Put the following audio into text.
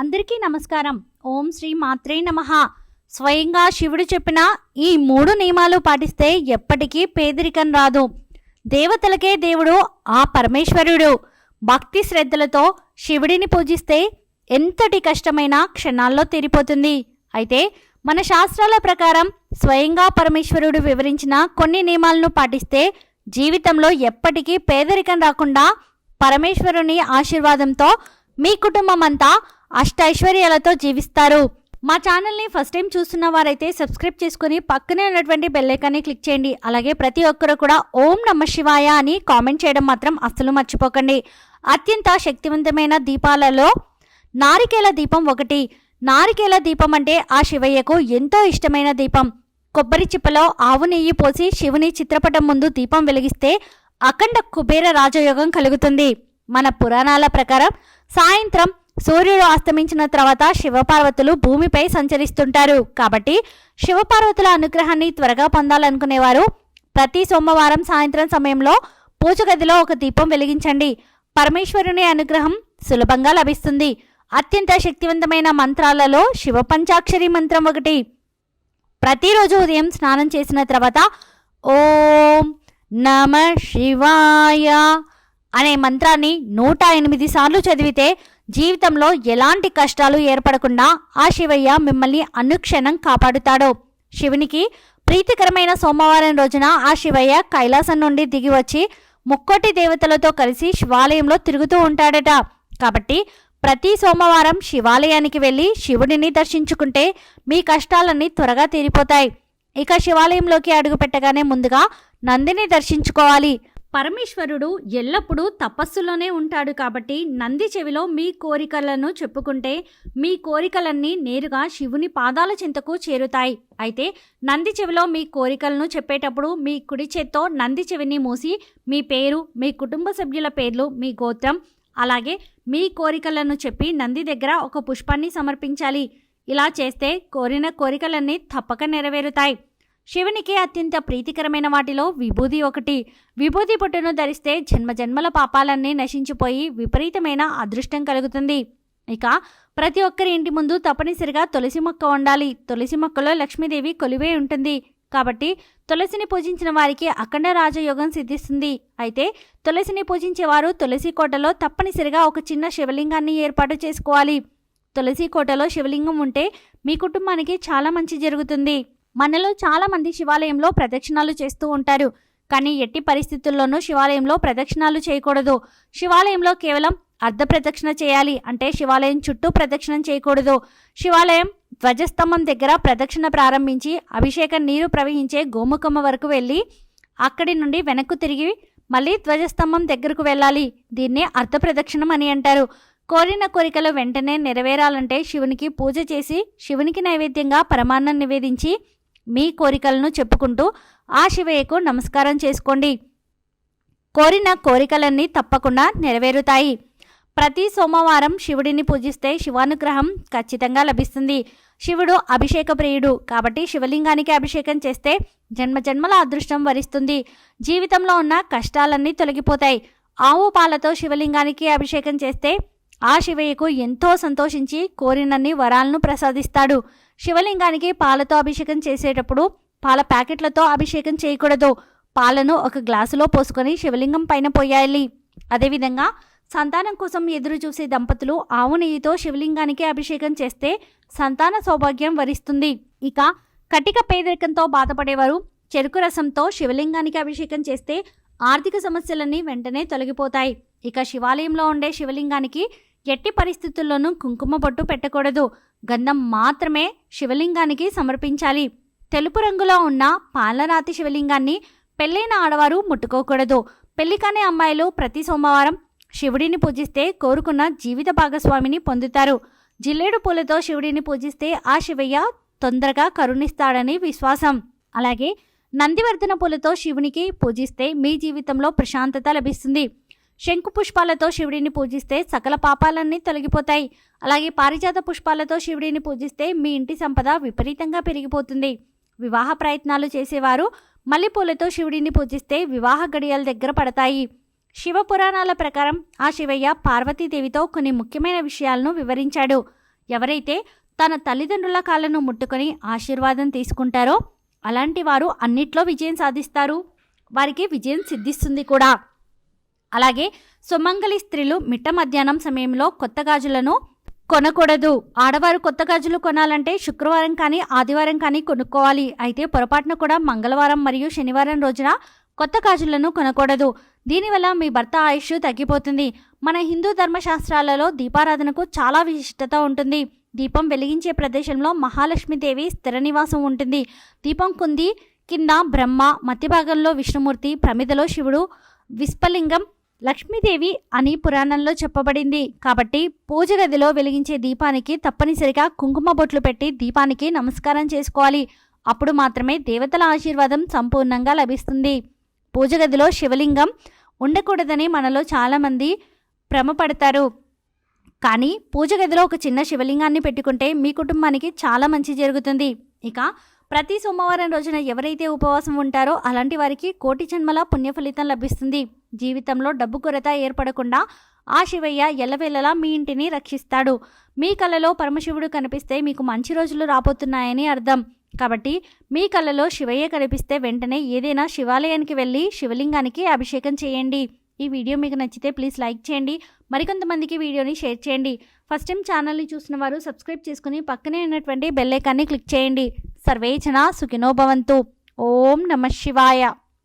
అందరికీ నమస్కారం. ఓం శ్రీ మాత్రే నమ. స్వయంగా శివుడు చెప్పిన ఈ మూడు నియమాలు పాటిస్తే ఎప్పటికీ పేదరికం రాదు. దేవతలకే దేవుడు ఆ పరమేశ్వరుడు. భక్తి శ్రద్ధలతో శివుడిని పూజిస్తే ఎంతటి కష్టమైన క్షణాల్లో తీరిపోతుంది. అయితే మన శాస్త్రాల ప్రకారం స్వయంగా పరమేశ్వరుడు వివరించిన కొన్ని నియమాలను పాటిస్తే జీవితంలో ఎప్పటికీ పేదరికం రాకుండా పరమేశ్వరుని ఆశీర్వాదంతో మీ కుటుంబం అంతా అష్టైశ్వర్యాలతో జీవిస్తారు. మా ఛానల్ని ఫస్ట్ టైం చూస్తున్న వారైతే సబ్స్క్రైబ్ చేసుకుని పక్కనే ఉన్నటువంటి బెల్లైకాన్ని క్లిక్ చేయండి. అలాగే ప్రతి ఒక్కరు కూడా ఓం నమ శివాయ అని కామెంట్ చేయడం మాత్రం అస్సలు మర్చిపోకండి. అత్యంత శక్తివంతమైన దీపాలలో నారికేల దీపం ఒకటి. నారికేల దీపం అంటే ఆ శివయ్యకు ఎంతో ఇష్టమైన దీపం. కొబ్బరి చిప్పలో ఆవు నెయ్యి పోసి శివుని చిత్రపటం ముందు దీపం వెలిగిస్తే అఖండ కుబేర రాజయోగం కలుగుతుంది. మన పురాణాల ప్రకారం సాయంత్రం సూర్యుడు అస్తమించిన తర్వాత శివపార్వతులు భూమిపై సంచరిస్తుంటారు. కాబట్టి శివపార్వతుల అనుగ్రహాన్ని త్వరగా పొందాలనుకునేవారు ప్రతి సోమవారం సాయంత్రం సమయంలో పూజ గదిలో ఒక దీపం వెలిగించండి. పరమేశ్వరుని అనుగ్రహం సులభంగా లభిస్తుంది. అత్యంత శక్తివంతమైన మంత్రాలలో శివ పంచాక్షరి మంత్రం ఒకటి. ప్రతిరోజు ఉదయం స్నానం చేసిన తర్వాత ఓం నమ శివాయ అనే మంత్రాన్ని నూట ఎనిమిది సార్లు చదివితే జీవితంలో ఎలాంటి కష్టాలు ఏర్పడకుండా ఆ శివయ్య మిమ్మల్ని అనుక్షణం కాపాడుతాడు. శివునికి ప్రీతికరమైన సోమవారం రోజున ఆ శివయ్య కైలాసం నుండి దిగి వచ్చి ముక్కోటి దేవతలతో కలిసి శివాలయంలో తిరుగుతూ ఉంటాడట. కాబట్టి ప్రతి సోమవారం శివాలయానికి వెళ్ళి శివుడిని దర్శించుకుంటే మీ కష్టాలన్నీ త్వరగా తీరిపోతాయి. ఇక శివాలయంలోకి అడుగుపెట్టగానే ముందుగా నందిని దర్శించుకోవాలి. పరమేశ్వరుడు ఎల్లప్పుడూ తపస్సులోనే ఉంటాడు కాబట్టి నంది చెవిలో మీ కోరికలను చెప్పుకుంటే మీ కోరికలన్నీ నేరుగా శివుని పాదాల చింతకు చేరుతాయి. అయితే నంది చెవిలో మీ కోరికలను చెప్పేటప్పుడు మీ కుడి చేత్తో నంది చెవిని మూసి మీ పేరు మీ కుటుంబ సభ్యుల పేర్లు మీ గోత్రం అలాగే మీ కోరికలను చెప్పి నంది దగ్గర ఒక పుష్పాన్ని సమర్పించాలి. ఇలా చేస్తే కోరిన కోరికలన్నీ తప్పక నెరవేరుతాయి. శివునికి అత్యంత ప్రీతికరమైన వాటిలో విభూది ఒకటి. విభూది పొట్టును ధరిస్తే జన్మజన్మల పాపాలన్నీ నశించిపోయి విపరీతమైన అదృష్టం కలుగుతుంది. ఇక ప్రతి ఒక్కరి ఇంటి ముందు తప్పనిసరిగా తులసి మొక్క ఉండాలి. తులసి మొక్కలో లక్ష్మీదేవి కొలివే ఉంటుంది. కాబట్టి తులసిని పూజించిన వారికి అఖండ రాజయోగం సిద్ధిస్తుంది. అయితే తులసిని పూజించేవారు తులసి కోటలో తప్పనిసరిగా ఒక చిన్న శివలింగాన్ని ఏర్పాటు చేసుకోవాలి. తులసి కోటలో శివలింగం ఉంటే మీ కుటుంబానికి చాలా మంచి జరుగుతుంది. మనలో చాలామంది శివాలయంలో ప్రదక్షిణాలు చేస్తూ ఉంటారు. కానీ ఎట్టి పరిస్థితుల్లోనూ శివాలయంలో ప్రదక్షిణాలు చేయకూడదు. శివాలయంలో కేవలం అర్ధ ప్రదక్షిణ చేయాలి అంటే శివాలయం చుట్టూ ప్రదక్షిణం చేయకూడదు. శివాలయం ధ్వజస్తంభం దగ్గర ప్రదక్షిణ ప్రారంభించి అభిషేకం నీరు ప్రవహించే గోముఖమ్మ వరకు వెళ్ళి అక్కడి నుండి వెనక్కు తిరిగి మళ్ళీ ధ్వజస్తంభం దగ్గరకు వెళ్ళాలి. దీన్ని అర్ధ ప్రదక్షిణం అని అంటారు. కోరిన కోరికలు వెంటనే నెరవేరాలంటే శివునికి పూజ చేసి శివునికి నైవేద్యంగా పరమాన్నం నివేదించి మీ కోరికలను చెప్పుకుంటూ ఆ శివయ్యకు నమస్కారం చేసుకోండి. కోరిన కోరికలన్నీ తప్పకుండా నెరవేరుతాయి. ప్రతి సోమవారం శివుడిని పూజిస్తే శివానుగ్రహం ఖచ్చితంగా లభిస్తుంది. శివుడు అభిషేక ప్రియుడు కాబట్టి శివలింగానికి అభిషేకం చేస్తే జన్మ జన్మల అదృష్టం వరిస్తుంది. జీవితంలో ఉన్న కష్టాలన్నీ తొలగిపోతాయి. ఆవు పాలతో శివలింగానికి అభిషేకం చేస్తే ఆ శివయ్యకు ఎంతో సంతోషించి కోరినన్ని వరాలను ప్రసాదిస్తాడు. శివలింగానికి పాలతో అభిషేకం చేసేటప్పుడు పాల ప్యాకెట్లతో అభిషేకం చేయకూడదు. పాలను ఒక గ్లాసులో పోసుకొని శివలింగం పైన పోయాలి. అదేవిధంగా సంతానం కోసం ఎదురు చూసే దంపతులు ఆవు నెయ్యితో శివలింగానికి అభిషేకం చేస్తే సంతాన సౌభాగ్యం వరిస్తుంది. ఇక కటిక పేదరికంతో బాధపడేవారు చెరుకు రసంతో శివలింగానికి అభిషేకం చేస్తే ఆర్థిక సమస్యలన్నీ వెంటనే తొలగిపోతాయి. ఇక శివాలయంలో ఉండే శివలింగానికి ఎట్టి పరిస్థితుల్లోనూ కుంకుమ బొట్టు పెట్టకూడదు. గంధం మాత్రమే శివలింగానికి సమర్పించాలి. తెలుపు రంగులో ఉన్న పాలరాతి శివలింగాన్ని పెళ్ళైన ఆడవారు ముట్టుకోకూడదు. పెళ్ళి కాని అమ్మాయిలు ప్రతి సోమవారం శివుడిని పూజిస్తే కోరుకున్న జీవిత భాగస్వామిని పొందుతారు. జిల్లేడు పూలతో శివుడిని పూజిస్తే ఆ శివయ్య తొందరగా కరుణిస్తాడని విశ్వాసం. అలాగే నందివర్ధన పూలతో శివునికి పూజిస్తే మీ జీవితంలో ప్రశాంతత లభిస్తుంది. శంకు పుష్పాలతో శివుడిని పూజిస్తే సకల పాపాలన్నీ తొలగిపోతాయి. అలాగే పారిజాత పుష్పాలతో శివుడిని పూజిస్తే మీ ఇంటి సంపద విపరీతంగా పెరిగిపోతుంది. వివాహ ప్రయత్నాలు చేసేవారు మల్లెపూలతో శివుడిని పూజిస్తే వివాహ గడియల దగ్గర పడతాయి. శివ పురాణాల ప్రకారం ఆ శివయ్య పార్వతీదేవితో కొన్ని ముఖ్యమైన విషయాలను వివరించాడు. ఎవరైతే తన తల్లిదండ్రుల కాళ్ళను ముట్టుకొని ఆశీర్వాదం తీసుకుంటారో అలాంటి వారు అన్నిట్లో విజయం సాధిస్తారు. వారికి విజయం సిద్ధిస్తుంది కూడా. అలాగే సుమంగళి స్త్రీలు మిట్ట మధ్యాహ్నం సమయంలో కొత్త గాజులను కొనకూడదు. ఆడవారు కొత్త గాజులు కొనాలంటే శుక్రవారం కానీ ఆదివారం కానీ కొనుక్కోవాలి. అయితే పొరపాటున కూడా మంగళవారం మరియు శనివారం రోజున కొత్త గాజులను కొనకూడదు. దీనివల్ల మీ భర్త ఆయుష్ తగ్గిపోతుంది. మన హిందూ ధర్మశాస్త్రాలలో దీపారాధనకు చాలా విశిష్టత ఉంటుంది. దీపం వెలిగించే ప్రదేశంలో మహాలక్ష్మీదేవి స్థిర నివాసం ఉంటుంది. దీపం కుంది కింద బ్రహ్మ మధ్య భాగంలో విష్ణుమూర్తి ప్రమిదలో శివుడు విస్పలింగం లక్ష్మీదేవి అని పురాణంలో చెప్పబడింది. కాబట్టి పూజ గదిలో వెలిగించే దీపానికి తప్పనిసరిగా కుంకుమ బొట్లు పెట్టి దీపానికి నమస్కారం చేసుకోవాలి. అప్పుడు మాత్రమే దేవతల ఆశీర్వాదం సంపూర్ణంగా లభిస్తుంది. పూజ గదిలో శివలింగం ఉండకూడదని మనలో చాలామంది భ్రమపడతారు. కానీ పూజ గదిలో ఒక చిన్న శివలింగాన్ని పెట్టుకుంటే మీ కుటుంబానికి చాలా మంచి జరుగుతుంది. ఇక ప్రతి సోమవారం రోజున ఎవరైతే ఉపవాసం ఉంటారో అలాంటి వారికి కోటి జన్మల పుణ్య ఫలితం లభిస్తుంది. జీవితంలో డబ్బు కొరత ఏర్పడకుండా ఆ శివయ్య ఎల్లవేళలా మీ ఇంటిని రక్షిస్తాడు. మీ కలలో పరమశివుడు కనిపిస్తే మీకు మంచి రోజులు రాబోతున్నాయని అర్థం. కాబట్టి మీ కలలో శివయ్య కనిపిస్తే వెంటనే ఏదైనా శివాలయానికి వెళ్ళి శివలింగానికి అభిషేకం చేయండి. ఈ వీడియో మీకు నచ్చితే ప్లీజ్ లైక్ చేయండి. మరికొంతమందికి వీడియోని షేర్ చేయండి. ఫస్ట్ టైం ఛానల్ని చూసిన వారు సబ్స్క్రైబ్ చేసుకుని పక్కనే ఉన్నటువంటి బెల్లైకాన్ని క్లిక్ చేయండి. సర్వేచన సుఖినోభవంతు ఓం నమ శివాయ.